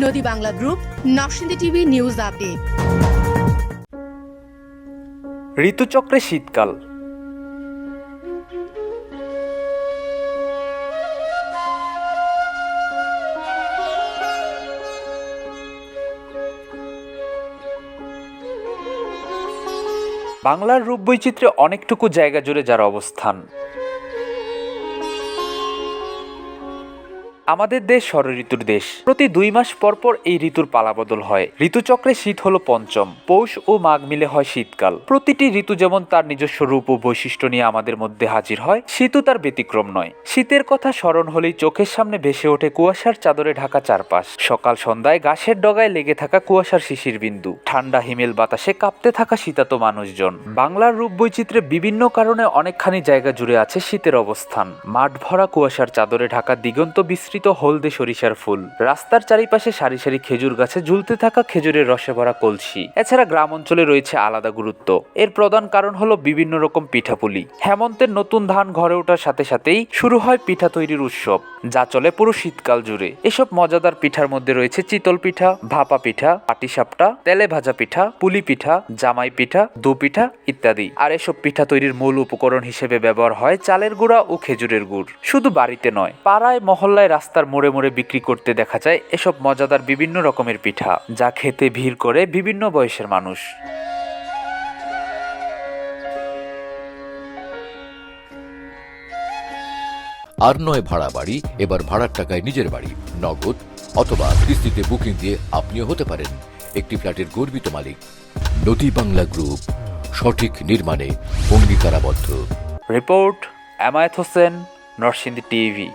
নদী Bangla group, Narsingdi TV news update. ঋতুচক্রে শীতকাল। বাংলার রূপ বৈচিত্র্যে অনেকটুকু জায়গা জুড়ে যার অবস্থান। আমাদের দেশ ঋতুর দেশ। প্রতি দুই মাস পর পর এই ঋতুর পালাবদল হয়। ঋতুচক্রে শীত হলো পঞ্চম। পৌষ ও মাঘ মিলে হয় শীতকাল। প্রতিটি ঋতু যেমন তার নিজস্ব রূপ ও বৈশিষ্ট্য নিয়ে আমাদের মধ্যে হাজির হয়, শীতও তার ব্যতিক্রম নয়। শীতের কথা স্মরণ হলেই চোখের সামনে ভেসে ওঠে কুয়াশার চাদরে ঢাকা চারপাশ। সকাল সন্ধ্যায় গাছের ডগায় লেগে থাকা কুয়াশার শিশির বিন্দু। ঠান্ডা হিমেল বাতাসে কাঁপতে থাকা শীতাত মানুষজন। বাংলার রূপ বৈচিত্র্যে বিভিন্ন কারণে অনেকখানি জায়গা জুড়ে আছে শীতের অবস্থান। মাঠ ভরা কুয়াশার চাদরে ঢাকা দিগন্ত বিস্তৃত হলদে সরিষার ফুল। রাস্তার চারিপাশে সারি সারি খেজুর গাছে ঝুলতে থাকা খেজুরের রসে ভরা কলসি। এছাড়া গ্রাম অঞ্চলে রয়েছে আলাদা গুরুত্ব। এর প্রধান কারণ হলো বিভিন্ন রকম পিঠাপুলি। হেমন্তের নতুন ধান ঘরে ওঠার সাথে সাথেই শুরু হয় পিঠা তৈরির উৎসব, যা চলে পুরো শীতকাল জুড়ে। এসব মজাদার পিঠার মধ্যে রয়েছে চিতল পিঠা, ভাপা পিঠা পাটিসাপটা তেলে ভাজা পিঠা, পুলি পিঠা, জামাই পিঠা, দু পিঠা ইত্যাদি। আর এসব পিঠা তৈরির মূল উপকরণ হিসেবে ব্যবহার হয় চালের গুঁড়া ও খেজুরের গুড়। শুধু বাড়িতে নয়, পাড়ায়, মহল্লায় রাস্তার মোড়ে মোড়ে বিক্রি করতে দেখা যায় এসব মজাদার বিভিন্ন রকমের পিঠা যা খেতে ভিড় করে বিভিন্ন বয়সের মানুষ। আর নয় ভাড়া বাড়ি এবার ভাড়ার টাকায় নিজের বাড়ি নগদ অথবা কিস্তিতে বুকিং দিয়ে আপনিও হতে পারেন একটি ফ্ল্যাটের গর্বিত মালিক। নদী বাংলা গ্রুপ সঠিক নির্মাণে অঙ্গীকারাবদ্ধ। Report Emayet Hossain Narsingdi TV.